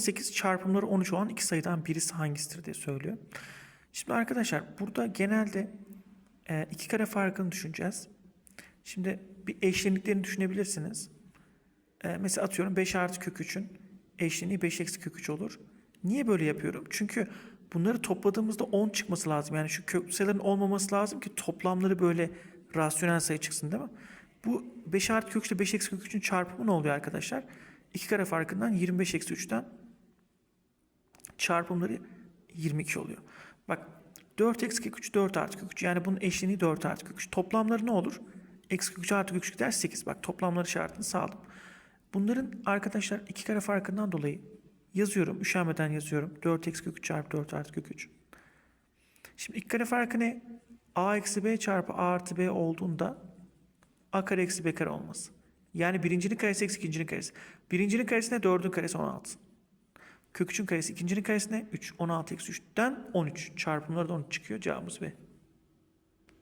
8 çarpımları 13 olan iki sayıdan birisi hangisidir diye söylüyor. Şimdi arkadaşlar burada genelde e, iki kare farkını düşüneceğiz. Şimdi bir eşleniklerini düşünebilirsiniz. E, mesela atıyorum 5 artı kök 3'ün eşleniği 5 eksi kök 3 olur. Niye böyle yapıyorum? Çünkü bunları topladığımızda 10 çıkması lazım. Yani şu köklü sayıların olmaması lazım ki toplamları böyle rasyonel sayı çıksın değil mi? Bu 5 artı kök 3 ile 5 eksi kök 3'ün çarpımı ne oluyor arkadaşlar? 2 kare farkından 25 eksi 3'ten çarpımları 22 oluyor. Bak 4 eksi kök 3 4 artı kök 3 yani bunun eşleniği 4 artı kök 3. Toplamları ne olur? Eksi kök 3 artı kök 3 gider 8. Bak toplamları işaretini sağladım. Bunların arkadaşlar 2 kare farkından dolayı yazıyorum. Üşenmeden yazıyorum. 4 eksi kök 3 çarpı 4 artı kök 3. Şimdi 2 kare farkı ne? a eksi b çarpı a artı b olduğunda a kare eksi b kare olması. Yani birincinin karesi eksi ikincinin karesi. Birincinin karesi ne? Dördün karesi 16. Kök 3'ün karesi ikincinin karesi ne? 3. 16 eksi 3'ten 13. Çarpımları da 13 çıkıyor. Cevabımız B.